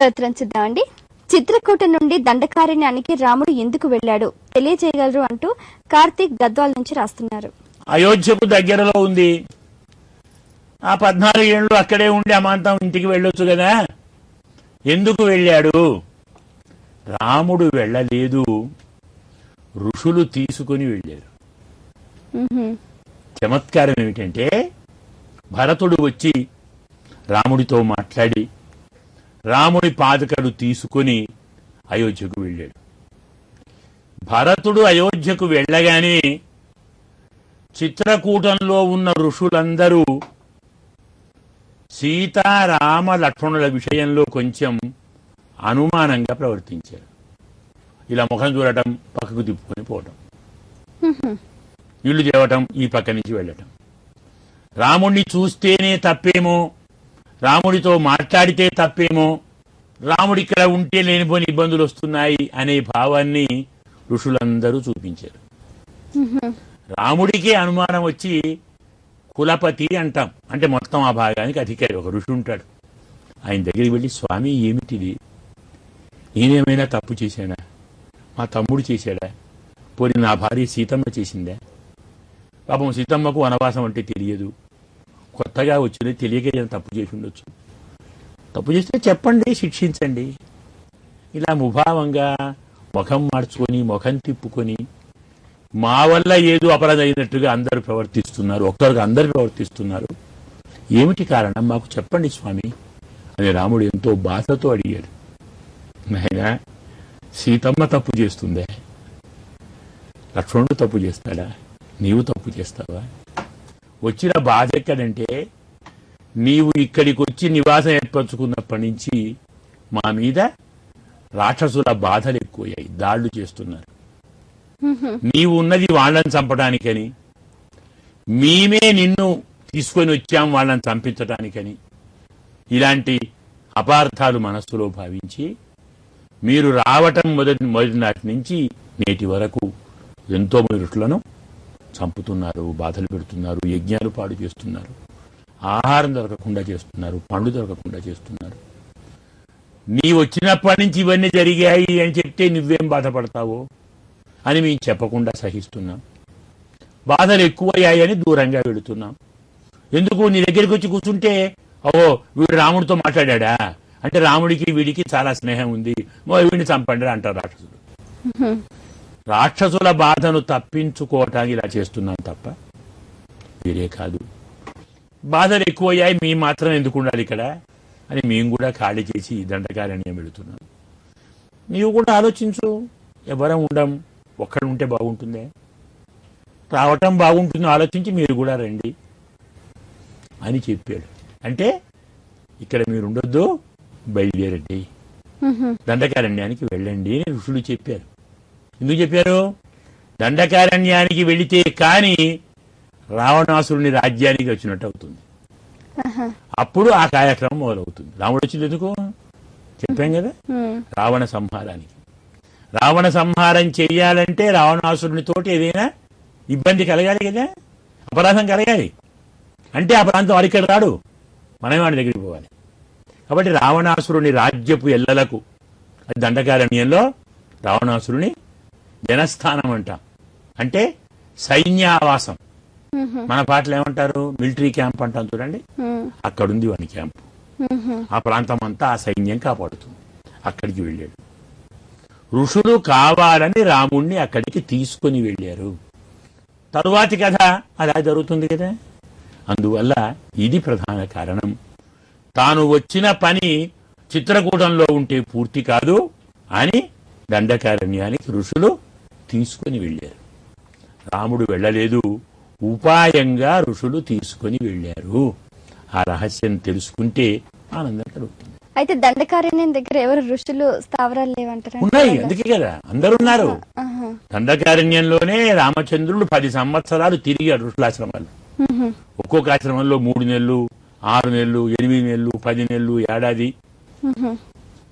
ఉత్తరం చూద్దామండి చిత్రకూట నుండి దండకారణ్యానికి రాముడు ఎందుకు వెళ్ళాడు? తెలియజేయగలరు అంటూ కార్తీక్ గద్వాల్ నుంచి రాస్తున్నారు. అయోధ్యకు దగ్గరలో ఉంది. ఆ పద్నాలుగు ఏళ్ళు అక్కడే ఉండి అమాంతం ఇంటికి వెళ్ళొచ్చు కదా? ఎందుకు వెళ్ళాడు? రాముడు వెళ్ళలేదు. ఋషులు తీసుకుని వెళ్ళారు. చమత్కారం ఏమిటంటే భరతుడు వచ్చి రాముడితో మాట్లాడి రాముడి పాదుకలు తీసుకుని అయోధ్యకు వెళ్ళాడు. భరతుడు అయోధ్యకు వెళ్ళగానే చిత్రకూటంలో ఉన్న ఋషులందరూ సీతారామ లక్ష్మణుల విషయంలో కొంచెం అనుమానంగా ప్రవర్తించారు. ఇలా ముఖం చూడటం పక్కకు తిప్పుకొని పోవటం ఇల్లు చేవటం ఈ పక్క నుంచి వెళ్ళటం. రాముణ్ణి చూస్తేనే తప్పేమో రాముడితో మాట్లాడితే తప్పేమో రాముడి ఇక్కడ ఉంటే లేనిపోని ఇబ్బందులు వస్తున్నాయి అనే భావాన్ని ఋషులందరూ చూపించారు. రాముడికే అనుమానం వచ్చి కులపతి అంటాం. అంటే మొత్తం ఆ భాగానికి అధికారి ఒక ఋషి ఉంటాడు. ఆయన దగ్గరికి వెళ్ళి స్వామి ఏమిటిది? నేనేమైనా తప్పు చేశానా మా తమ్ముడు చేశాడా? పోనీ నా భార్య సీతమ్మ చేసిందా? పాపం సీతమ్మకు వనవాసం అంటే తెలియదు. కొత్తగా వచ్చింది తెలియక ఏదైనా తప్పు చేసి ఉండొచ్చు. తప్పు చేస్తే చెప్పండి శిక్షించండి. ఇలా ముభావంగా ముఖం మార్చుకొని ముఖం తిప్పుకొని మా వల్ల ఏదో అపరాధం అయినట్టుగా అందరూ ప్రవర్తిస్తున్నారు ఒక్కరికి అందరు ప్రవర్తిస్తున్నారు. ఏమిటి కారణం? మాకు చెప్పండి స్వామి. అని రాముడు ఎంతో బాధతో అడిగాడు. నాయనా సీతమ్మ తప్పు చేస్తుందే? లక్ష్మణుడు తప్పు చేస్తాడా? నీవు తప్పు చేస్తావా? వచ్చిన బాధ ఎక్కడంటే నీవు ఇక్కడికి వచ్చి నివాసం ఏర్పరచుకున్నప్పటి నుంచి మా మీద రాక్షసుల బాధలు ఎక్కువయ్యాయి దాళ్ళు చేస్తున్నారు. నీవు ఉన్నది వాళ్ళని చంపడానికని మేమే నిన్ను తీసుకొని వచ్చాం వాళ్ళని చంపించడానికని ఇలాంటి అపార్థాలు మనస్సులో భావించి మీరు రావటం మొదటి మొదటి నాటి నుంచి నేటి వరకు ఎంతో మంది ఋషులను చంపుతున్నారు బాధలు పెడుతున్నారు యజ్ఞాలు పాడు చేస్తున్నారు ఆహారం దొరకకుండా చేస్తున్నారు పండు దొరకకుండా చేస్తున్నారు. నీ వచ్చినప్పటి నుంచి ఇవన్నీ జరిగాయి అని చెప్తే నువ్వేం బాధపడతావో అని మేము చెప్పకుండా సహిస్తున్నాం. బాధలు ఎక్కువయ్యాయని దూరంగా వెళుతున్నాం. ఎందుకు? నీ దగ్గరికి వచ్చి కూర్చుంటే ఓ వీడు రాముడితో మాట్లాడా అంటే రాముడికి వీడికి చాలా స్నేహం ఉంది. వీడిని చంపండి అంటారు రాక్షసుడు రాక్షసుల బాధను తప్పించుకోవటానికి ఇలా చేస్తున్నాం తప్ప వేరే కాదు. బాధలు ఎక్కువయ్యాయి మేము మాత్రం ఎందుకు ఉండాలి ఇక్కడ? అని మేము కూడా ఖాళీ చేసి దండకారణ్యం వెళుతున్నాం నీవు కూడా ఆలోచించు ఎవరం ఉండం ఒక్కడ ఉంటే బాగుంటుందే. రావటం బాగుంటుందో ఆలోచించి మీరు కూడా రండి అని చెప్పాడు. అంటే ఇక్కడ మీరు ఉండొద్దు బయలుదేరండి. దండకారణ్యానికి వెళ్ళండి అని ఋషులు చెప్పారు. ఎందుకు చెప్పారు? దండకారణ్యానికి వెళితే కాని రావణాసురుని రాజ్యానికి వచ్చినట్టు అవుతుంది. అప్పుడు ఆ కార్యక్రమం మొదలవుతుంది. రాముడు వచ్చింది ఎందుకు? చెప్పాం కదా. రావణ సంహారానికి. రావణ సంహారం చెయ్యాలంటే రావణాసురుని తోటి ఏదైనా ఇబ్బంది కలగాలి కదా. అపరాధం కలగాలి. అంటే ఆ ప్రాంతం వాడి ఇక్కడ రాడు. మనమే వాడి దగ్గరికి పోవాలి. కాబట్టి రావణాసురుని రాజ్యపు ఎల్లలకు అది దండకారణ్యంలో రావణాసురుని జనస్థానం అంటాం. అంటే సైన్యావాసం. మన పాటలు ఏమంటారు? మిలిటరీ క్యాంప్ అంటాం చూడండి. అక్కడుంది వాని క్యాంప్. ఆ ప్రాంతం అంతా ఆ సైన్యం కాపాడుతుంది. అక్కడికి వెళ్ళాడు. ఋషులు కావాలని రాముణ్ణి అక్కడికి తీసుకొని వెళ్ళారు. తరువాతి కథ అలా జరుగుతుంది కదా? అందువల్ల ఇది ప్రధాన కారణం. తాను వచ్చిన పని చిత్రకూటంలో ఉంటే పూర్తి కాదు అని దండకారణ్యానికి ఋషులు తీసుకొని వెళ్ళారు. రాముడు వెళ్ళలేదు. ఉపాయంగా ఋషులు తీసుకొని వెళ్ళారు. ఆ రహస్యం తెలుసుకుంటే ఆనందం కలుగుతుంది అయితే దండకారణ్యం దగ్గర ఎవరు ఋషులు స్థావరాలు లేవంటారా ఉన్నాయి అందుకే కదా. అందరున్నారు. దండకారణ్యంలోనే రామచంద్రుడు పది సంవత్సరాలు తిరిగాడు ఋషులాశ్రమాలు. ఒక్కొక్క ఆశ్రమంలో మూడు నెలలు ఆరు నెలలు ఎనిమిది నెలలు పది నెలలు ఏడాది.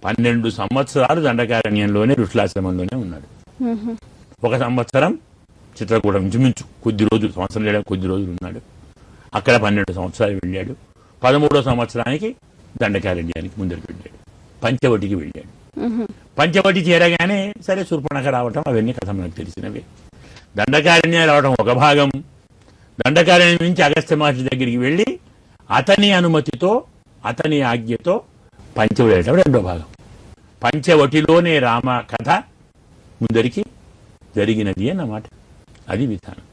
పన్నెండు సంవత్సరాలు దండకారణ్యంలోనే ఋషులాశ్రమంలోనే ఉన్నాడు. ఒక సంవత్సరం చిత్రకూటం ఇంచుమించు కొద్ది రోజులు సంవత్సరం లేదా కొద్ది రోజులు ఉన్నాడు. అక్కడ పన్నెండు సంవత్సరాలు వెళ్ళాడు. పదమూడో సంవత్సరానికి దండకారణ్యానికి ముందరికి వెళ్ళాడు. పంచవటికి వెళ్ళాడు. పంచవటి చేరగానే సరే శూర్పణఖ రావటం అవన్నీ కథ మనకు తెలిసినవి. దండకారణ్య రావడం ఒక భాగం. దండకారణ్యం నుంచి అగస్త్య మహర్షి దగ్గరికి వెళ్ళి అతని అనుమతితో అతని ఆజ్ఞతో పంచవటి వెళ్ళడం రెండో భాగం. పంచవటిలోనే రామ కథ ముందరికి జరిగినది అన్నమాట. అది విధానం.